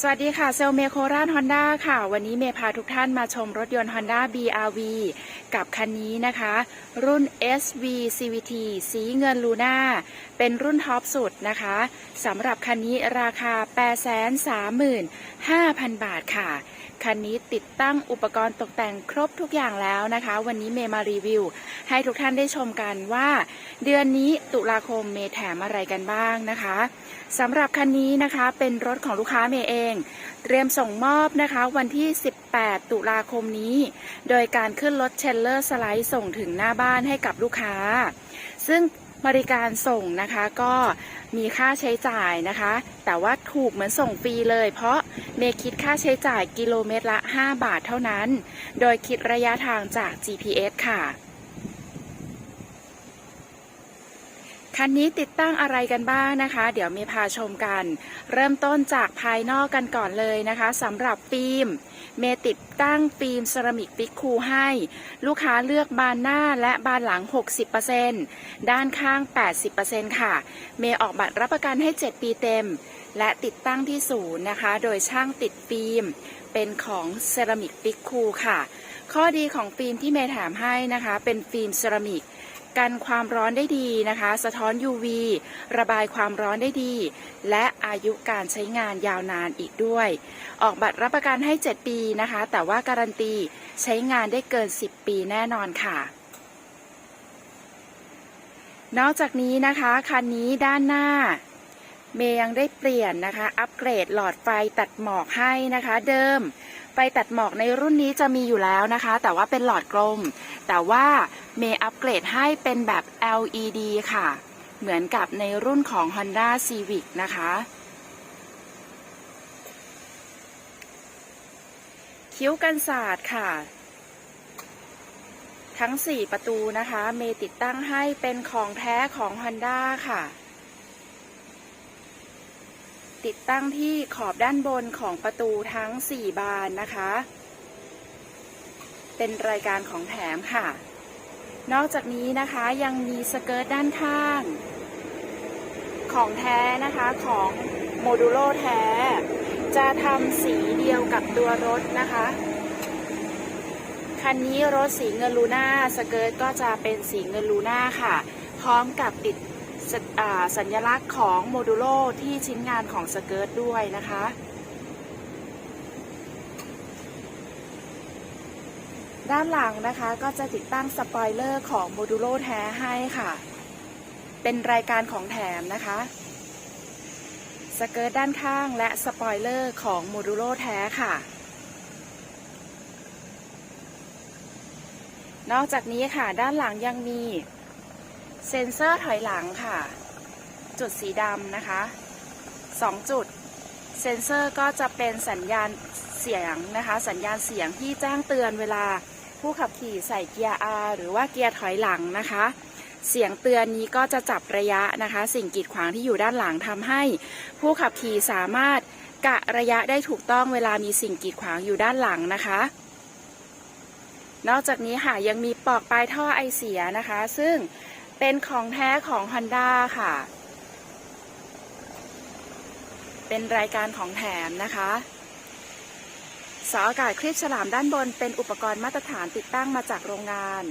สวัสดีค่ะ เซลเมโคราชฮอนด้าค่ะ วันนี้เมย์พาทุกท่านมาชมรถยนต์ Honda BRV กับคันนี้นะคะ รุ่น SV CVT สีเงินลูน่า เป็นรุ่นท็อปสุดนะคะสำหรับคันนี้ราคา 835,000 บาทค่ะ คันนี้ติดตั้งอุปกรณ์ตกแต่งครบทุกอย่างแล้วนะคะ วันนี้เมย์มารีวิว ให้ทุกท่านได้ชมกันว่า เดือนนี้ตุลาคมเมย์แถมอะไรกันบ้างนะคะสำหรับคันนี้นะคะเป็นรถของลูกค้าเมย์เอง เตรียมส่งมอบนะคะ วันที่ 18 ตุลาคมนี้ โดยการขึ้นรถเชลเลอร์สไลด์ส่งถึงหน้าบ้านให้กับลูกค้า ซึ่ง บริการส่งนะคะก็มีค่าใช้จ่ายนะคะ แต่ว่าถูกเหมือนส่งฟรีเลย เพราะเมคิดค่าใช้จ่ายกิโลเมตรละ 5 บาทเท่านั้น โดยคิดระยะทางจาก GPS ค่ะ คันนี้ติดตั้งอะไรกันบ้างนะคะ เดี๋ยวเมย์พาชมกัน เริ่มต้นจากภายนอกกันก่อนเลยนะคะสำหรับฟิล์มเมย์ติดตั้งฟิล์มเซรามิกฟิกคูให้ ลูกค้าเลือกบานหน้าและบานหลัง 60%ด้านข้าง 80%ค่ะ เมย์ออกบัตรรับประกันให้ 7 ปีเต็ม และติดตั้งที่ศูนย์นะคะ โดยช่างติดฟิล์มเป็นของเซรามิกฟิกคูค่ะ ข้อดีของฟิล์มที่เมย์แถมให้นะคะ เป็นฟิล์มเซรามิก กันความร้อนได้ดีนะคะ สะท้อน UV ระบายความร้อนได้ดี และอายุการใช้งานยาวนานอีกด้วย ออกบัตรรับประกันให้ 7 ปีนะคะ แต่ว่าการันตีใช้งานได้เกิน 10 ปีแน่นอนค่ะนอกจากนี้นะคะ คันนี้ด้านหน้า เมย์ยังได้เปลี่ยนนะคะ อัปเกรดหลอดไฟตัดหมอกให้นะคะ เดิมไฟตัดหมอกในรุ่นนี้จะมีอยู่แล้วนะคะ แต่ว่าเป็นหลอดกลม แต่ว่าเมย์อัปเกรดให้เป็นแบบ LED ค่ะ เหมือนกับในรุ่นของ Honda Civic นะคะ คิ้วกันศาสตร์ค่ะ ทั้ง 4 ประตูนะคะ เมย์ติดตั้งให้เป็นของแท้ของ Honda ค่ะ ติดตั้งที่ขอบด้านบนของประตูทั้ง 4 บานนะคะ เป็นรายการของแถมค่ะ นอกจากนี้นะคะยังมีสเกิร์ตด้านข้าง ของแท้นะคะของโมดูโลแท้ จะทำสีเดียวกับตัวรถนะคะ คันนี้รถสีเงินลูน่าสเกิร์ตก็จะเป็นสีเงินลูน่าค่ะ พร้อมกับติด สสัญลักษณ์ของโมดูโลที่ชิ้นงานของสเกิร์ตด้วยนะคะ ด้านหลังนะคะก็จะติดตั้งสปอยเลอร์ของโมดูโลแท้ให้ค่ะ เป็นรายการของแถมนะคะ สเกิร์ตด้านข้างและสปอยเลอร์ของโมดูโลแท้ค่ะ นอกจากนี้ค่ะด้านหลังยังมี เซ็นเซอร์ถอยหลังค่ะ จุดสีดำนะคะ 2 จุด เซ็นเซอร์ก็จะเป็นสัญญาณเสียงนะคะ สัญญาณเสียงที่แจ้งเตือนเวลาผู้ขับขี่ใส่เกียร์ R หรือว่าเกียร์ถอยหลังนะคะ เสียงเตือนนี้ก็จะจับระยะนะคะ สิ่งกีดขวางที่อยู่ด้านหลังทำให้ ผู้ขับขี่สามารถกะระยะได้ถูกต้องเวลามีสิ่งกีดขวางอยู่ด้านหลังนะคะ นอกจากนี้ค่ะยังมีปลอกปลายท่อไอเสียนะคะ ซึ่ง เป็นของแท้ของ Honda ค่ะ เป็นรายการของแถมนะคะเสาอากาศคลิปฉลามด้านบน เป็นอุปกรณ์มาตรฐานติดตั้งมาจากโรงงาน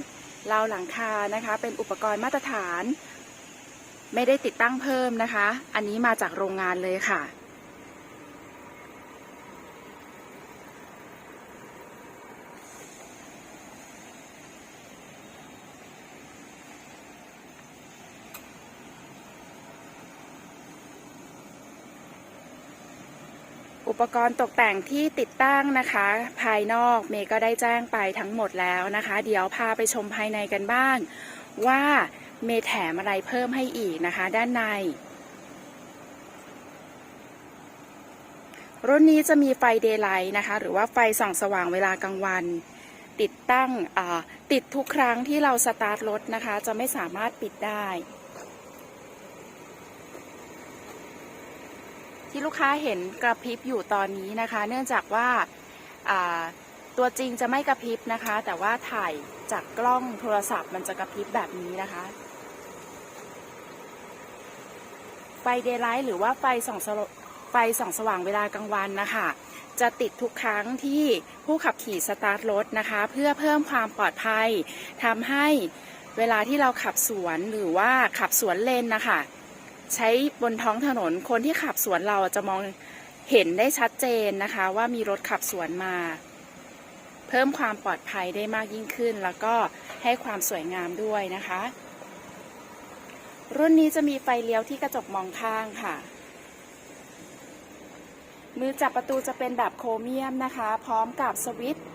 ราวหลังคานะคะ เป็นอุปกรณ์มาตรฐาน ไม่ได้ติดตั้งเพิ่มนะคะ อันนี้มาจากโรงงานเลยค่ะ อุปกรณ์ตกแต่งที่ติดตั้งนะคะ ภายนอกเมย์ก็ได้แจ้งไปทั้งหมดแล้วนะคะ เดี๋ยวพาไปชมภายในกันบ้าง ว่าเมย์แถมอะไรเพิ่มให้อีกนะคะ ด้านใน รุ่นนี้จะมีไฟเดย์ไลท์นะคะ หรือว่าไฟส่องสว่างเวลากลางวัน ติดตั้งติดทุกครั้งที่เราสตาร์ทรถนะคะ จะไม่สามารถปิดได้ ที่ลูกค้าเห็นกระพริบอยู่ตอนนี้นะคะ เนื่องจากว่าตัวจริงจะไม่กระพริบนะคะ แต่ว่าถ่ายจากกล้องโทรศัพท์มันจะกระพริบแบบนี้นะคะ ไฟเดย์ไลท์หรือว่าไฟส่องไฟส่องสว่างเวลากลางวันนะคะจะติดทุกครั้งที่ผู้ขับขี่สตาร์ทรถนะคะ เพื่อเพิ่มความปลอดภัยทำให้เวลาที่เราขับสวนหรือว่าขับสวนเลนนะคะ ใช้บนท้องถนนคนที่ขับสวนเราจะมองเห็นได้ชัดเจนนะคะ ว่ามีรถขับสวนมา เพิ่มความปลอดภัยได้มากยิ่งขึ้น แล้วก็ให้ความสวยงามด้วยนะคะ รุ่นนี้จะมีไฟเลี้ยวที่กระจกมองข้างค่ะ มือจับประตูจะเป็นแบบโครเมียมนะคะ พร้อมกับสวิตช์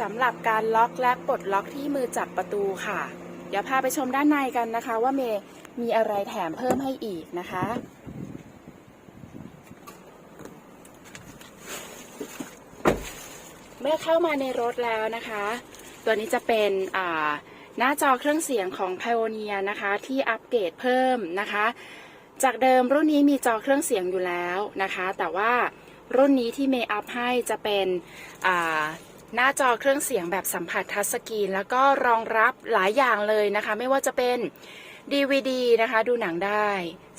สำหรับการล็อกและปลดล็อกที่มือจับประตูค่ะ เดี๋ยวพาไปชมด้านในกันนะคะ ว่าเมย์ มีอะไรแถมเพิ่มให้อีกนะคะ เมื่อเข้ามาในรถแล้วนะคะ ตัวนี้จะเป็นหน้าจอเครื่องเสียงของ Pioneer นะคะ ที่อัปเกรดเพิ่มนะคะ จากเดิมรุ่นนี้มีจอเครื่องเสียงอยู่แล้วนะคะ แต่ว่ารุ่นนี้ที่เมย์อัพให้จะเป็นหน้าจอเครื่องเสียงแบบสัมผัสทัชสกรีน แล้วก็รองรับหลายอย่างเลยนะคะ ไม่ว่าจะเป็น DVD นะคะดูหนังได้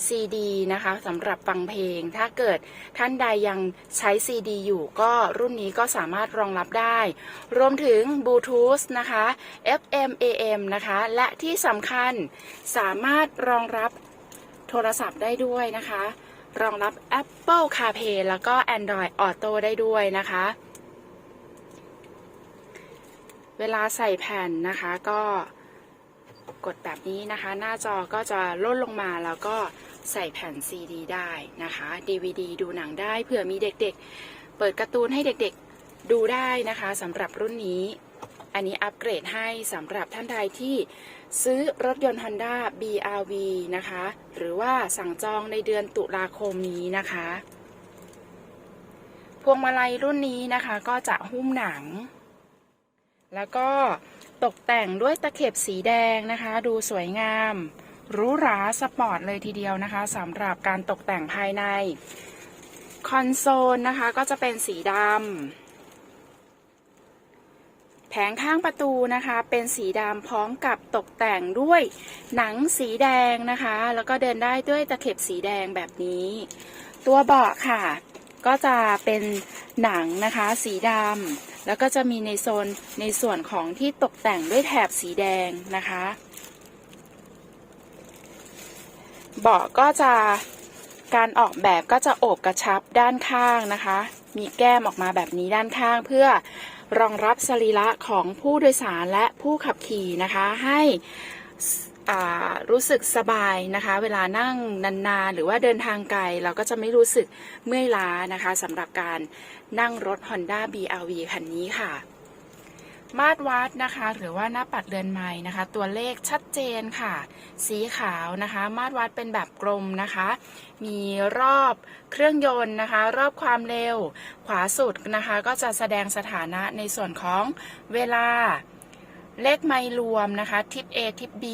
CD นะคะสำหรับฟังเพลง ถ้าเกิดท่านใดยังใช้ CD อยู่ก็รุ่นนี้ก็สามารถรองรับได้ รวมถึงบลูทูธนะคะ FM AM นะคะ และที่สำคัญสามารถรองรับโทรศัพท์ได้ด้วยนะคะ รองรับ Apple CarPlay แล้วก็ Android Auto ได้ด้วยนะคะ เวลาใส่แผ่นนะคะก็ กดแบบนี้นะคะ หน้าจอก็จะล่นลงมาแล้วก็ใส่แผ่น CD ได้นะคะ DVD ดูหนังได้เผื่อมีเด็กๆ เปิดการ์ตูนให้เด็กๆดูได้นะคะสำหรับรุ่นนี้ อันนี้อัปเกรดให้สำหรับท่านใดที่ซื้อรถยนต์ Honda BRV นะคะ หรือว่าสั่งจองในเดือนตุลาคมนี้นะคะ พวงมาลัยรุ่นนี้นะคะก็จะหุ้มหนัง แล้วก็ ตกแต่งด้วยตะเข็บสีแดงนะคะ ดูสวยงามหรูหราสปอร์ตเลยทีเดียวนะคะสำหรับการตกแต่งภายใน คอนโซลนะคะก็จะเป็นสีดำแผงข้างประตูนะคะเป็นสีดำพร้อมกับตกแต่งด้วยหนังสีแดงนะคะ แล้วก็เดินได้ด้วยตะเข็บสีแดงแบบนี้ ตัวเบาะค่ะ ก็จะเป็นหนังนะคะสีดำแล้วก็จะมีในโซนในส่วนของที่ตกแต่งด้วยแถบสีแดงนะคะ เบาะก็จะการออกแบบก็จะโอบกระชับด้านข้างนะคะ มีแก้มออกมาแบบนี้ด้านข้างเพื่อรองรับสรีระของผู้โดยสารและผู้ขับขี่นะคะให้ รู้สึกสบายนะคะ เวลานั่งนานๆ หรือว่าเดินทางไกล เราก็จะไม่รู้สึกเมื่อยล้านะคะสำหรับการนั่งรถ Honda BRV คันนี้ค่ะ มาตรวัดนะคะ หรือว่าหน้าปัดเรือนไม้นะคะ ตัวเลขชัดเจนค่ะ สีขาวนะคะ มาตรวัดเป็นแบบกลมนะคะ มีรอบเครื่องยนต์นะคะ รอบความเร็ว ขวาสุดนะคะ ก็จะแสดงสถานะในส่วนของเวลา เลขไมล์รวมนะคะทิป A ทิป B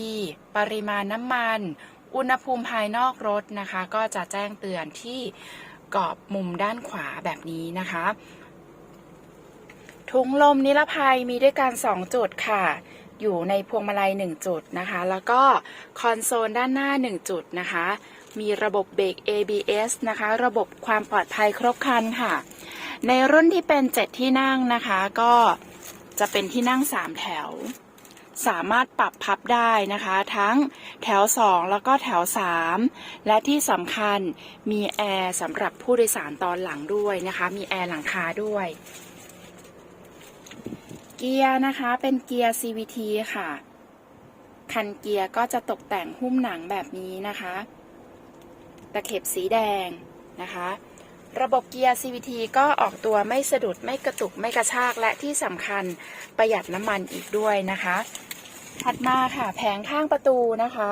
ปริมาณน้ำมัน อุณหภูมิภายนอกรถนะคะ ก็จะแจ้งเตือนที่กรอบมุมด้านขวาแบบนี้นะคะ ถุงลมนิรภัยมีด้วยกัน 2 จุดค่ะ อยู่ในพวงมาลัย 1 จุดนะคะ แล้วก็คอนโซลด้านหน้า 1 จุดนะคะ มีระบบเบรก ABS นะคะ ระบบความปลอดภัยครบครันค่ะ ในรุ่นที่เป็น 7 ที่นั่งนะคะก็ จะเป็นที่นั่ง3แถว สามารถปรับพับได้นะคะ ทั้งแถว2แล้วก็แถว3และที่สำคัญมีแอร์สำหรับผู้โดยสารตอนหลังด้วยนะคะ มีแอร์หลังคาด้วย เกียร์นะคะเป็นเกียร์ CVT ค่ะ คันเกียร์ก็จะตกแต่งหุ้มหนังแบบนี้นะคะ ตะเข็บสีแดงนะคะ ระบบเกียร์ CVT ก็ออกตัวไม่สะดุดไม่กระตุกไม่กระชากและที่สำคัญประหยัดน้ำมันอีกด้วยนะคะ ถัดมาค่ะแผงข้างประตูนะคะ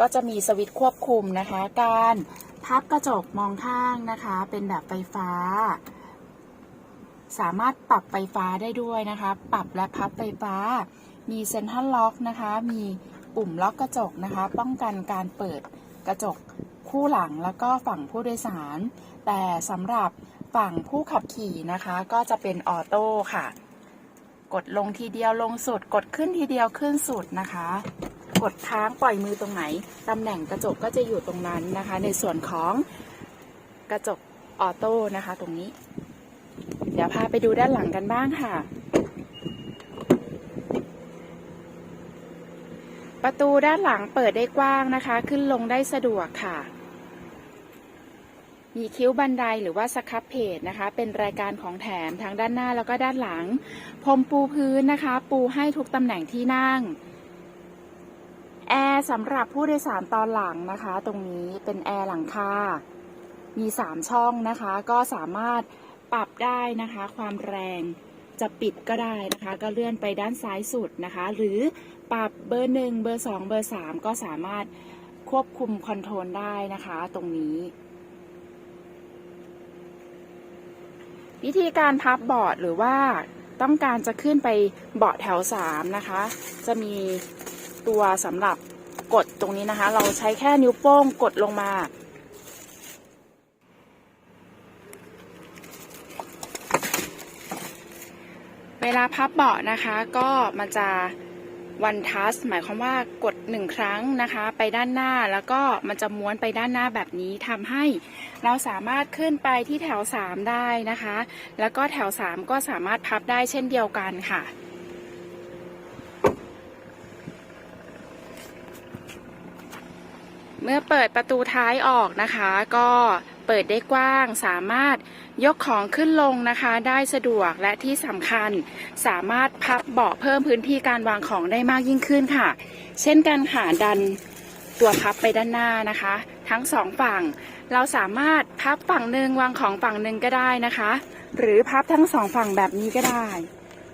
ก็จะมีสวิตช์ควบคุมนะคะ การพับกระจกมองข้างนะคะ เป็นแบบไฟฟ้า สามารถปรับไฟฟ้าได้ด้วยนะคะ ปรับและพับไฟฟ้า มีเซ็นทรัลล็อกนะคะ มีปุ่มล็อกกระจกนะคะ ป้องกันการเปิดกระจก คู่หลังแล้วก็ฝั่งผู้โดยสาร แต่สำหรับฝั่งผู้ขับขี่นะคะก็จะเป็นออโต้ค่ะ กดลงทีเดียวลงสุด กดขึ้นทีเดียวขึ้นสุดนะคะ กดค้างปล่อยมือตรงไหนตำแหน่งกระจกก็จะอยู่ตรงนั้นนะคะ ในส่วนของกระจกออโต้นะคะ ตรงนี้ เดี๋ยวพาไปดูด้านหลังกันบ้างค่ะ ประตูด้านหลังเปิดได้กว้างนะคะ ขึ้นลงได้สะดวกค่ะ มีคิ้วบันไดหรือว่าสครับเพจนะคะ เป็นรายการของแถมทั้งด้านหน้าแล้วก็ด้านหลังพรมปูพื้นนะคะ ปูให้ทุกตำแหน่งที่นั่งแอร์สำหรับผู้โดยสารตอนหลังนะคะ ตรงนี้เป็นแอร์หลังคา มี 3 ช่องนะคะ ก็สามารถปรับได้นะคะ ความแรงจะปิดก็ได้นะคะ ก็เลื่อนไปด้านซ้ายสุดนะคะ หรือปรับเบอร์หนึ่งเบอร์สองเบอร์สามก็สามารถควบคุมคอนโทรลได้นะคะ ตรงนี้ วิธีการพับเบาะหรือว่าต้องการจะขึ้นไปเบาะแถวสามนะคะ จะมีตัวสำหรับกดตรงนี้นะคะ เราใช้แค่นิ้วโป้งกดลงมาเวลาพับเบาะนะคะก็มันจะ วันทัสหมายความว่ากดหนึ่งครั้งนะคะ ไปด้านหน้าแล้วก็มันจะม้วนไปด้านหน้าแบบนี้ทำให้เราสามารถขึ้นไปที่แถว 3 ได้นะคะ แล้วก็แถว 3 ก็สามารถพับได้เช่นเดียวกันค่ะเมื่อเปิดประตูท้ายออกนะคะ ก็เปิดได้กว้าง สามารถยกของขึ้นลงนะคะ ได้สะดวกและที่สำคัญ สามารถพับ เบาะเพิ่มพื้นที่การวางของได้มากยิ่งขึ้นค่ะ เช่นกันค่ะดันตัวพับไปด้านหน้านะคะ ทั้งสองฝั่ง เราสามารถพับฝั่งหนึ่งวางของฝั่งหนึ่งก็ได้นะคะ หรือพับทั้งสองฝั่งแบบนี้ก็ได้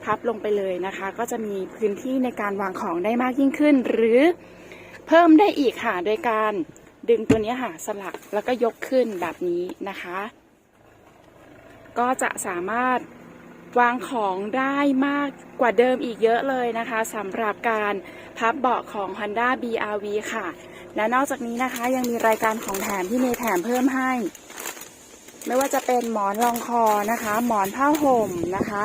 พับลงไปเลยนะคะ ก็จะมีพื้นที่ในการวางของได้มากยิ่งขึ้น หรือเพิ่มได้อีกค่ะโดยการดึงตัวนี้ค่ะสลักแล้วก็ยกขึ้นแบบนี้นะคะ ก็จะสามารถ วางของได้มากกว่าเดิมอีกเยอะเลยนะคะสำหรับการพับเบาะของ Honda BRV ค่ะ และนอกจากนี้นะคะยังมีรายการของแถมที่เมย์แถมเพิ่มให้ ไม่ว่าจะเป็นหมอนรองคอนะคะ หมอนผ้าห่มนะคะ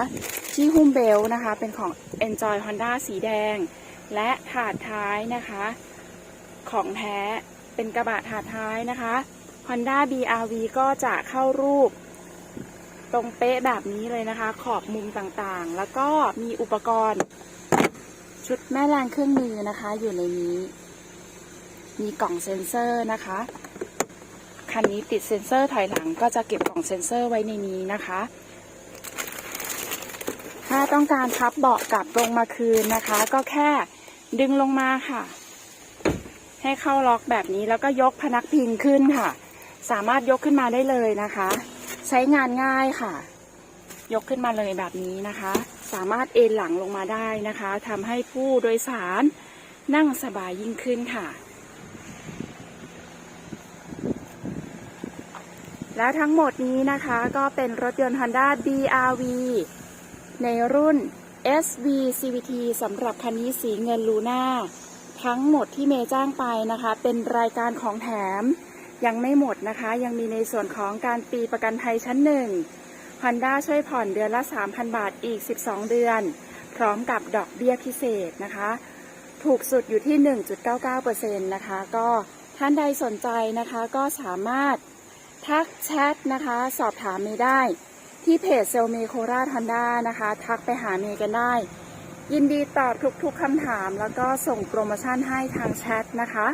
ที่หุ้มเบลนะคะ เป็นของ Enjoy Honda สีแดง และถาดท้ายนะคะ ของแท้เป็นกระบะถาดท้ายนะคะ Honda BRV ก็จะเข้ารูป ตรงเป๊ะแบบนี้เลยนะคะ ขอบมุมต่างๆ แล้วก็มีอุปกรณ์ ชุดแม่แรงเครื่องมือนะคะ อยู่ในนี้ มีกล่องเซ็นเซอร์นะคะคันนี้ติดเซ็นเซอร์ถอยหลังก็จะเก็บกล่องเซ็นเซอร์ไว้ในนี้นะคะ ถ้าต้องการพับเบาะกลับลงมาคืนนะคะ ก็แค่ดึงลงมาค่ะ ให้เข้าล็อกแบบนี้แล้วก็ยกพนักพิงขึ้นค่ะ สามารถยกขึ้นมาได้เลยนะคะ ใช้งานง่ายค่ะ ยกขึ้นมาเลยแบบนี้นะคะ สามารถเอนหลังลงมาได้นะคะทำให้ผู้โดยสารนั่งสบายยิ่งขึ้นค่ะ และทั้งหมดนี้นะคะก็เป็นรถยนต์ Honda BRV ในรุ่น SV CVT สำหรับคันนี้สีเงินลูน่าทั้งหมดที่เมย์จ้างไปนะคะ เป็นรายการของแถม ยังไม่หมดนะคะ ยังมีในส่วนของการปีประกันภัยชั้นหนึ่ง Honda ช่วยผ่อนเดือนละ 3,000 บาทอีก 12 เดือน พร้อมกับดอกเบี้ยพิเศษนะคะ ถูกสุดอยู่ที่ 1.99%นะคะ ก็ท่านใดสนใจนะคะก็สามารถทักแชทนะคะ สอบถามเมย์ได้ที่เพจเซลเมโคราชฮอนด้านะคะ ทักไปหาเมย์กันได้ ยินดีตอบทุกๆคำถาม แล้วก็ส่งโปรโมชั่นให้ทางแชทนะคะ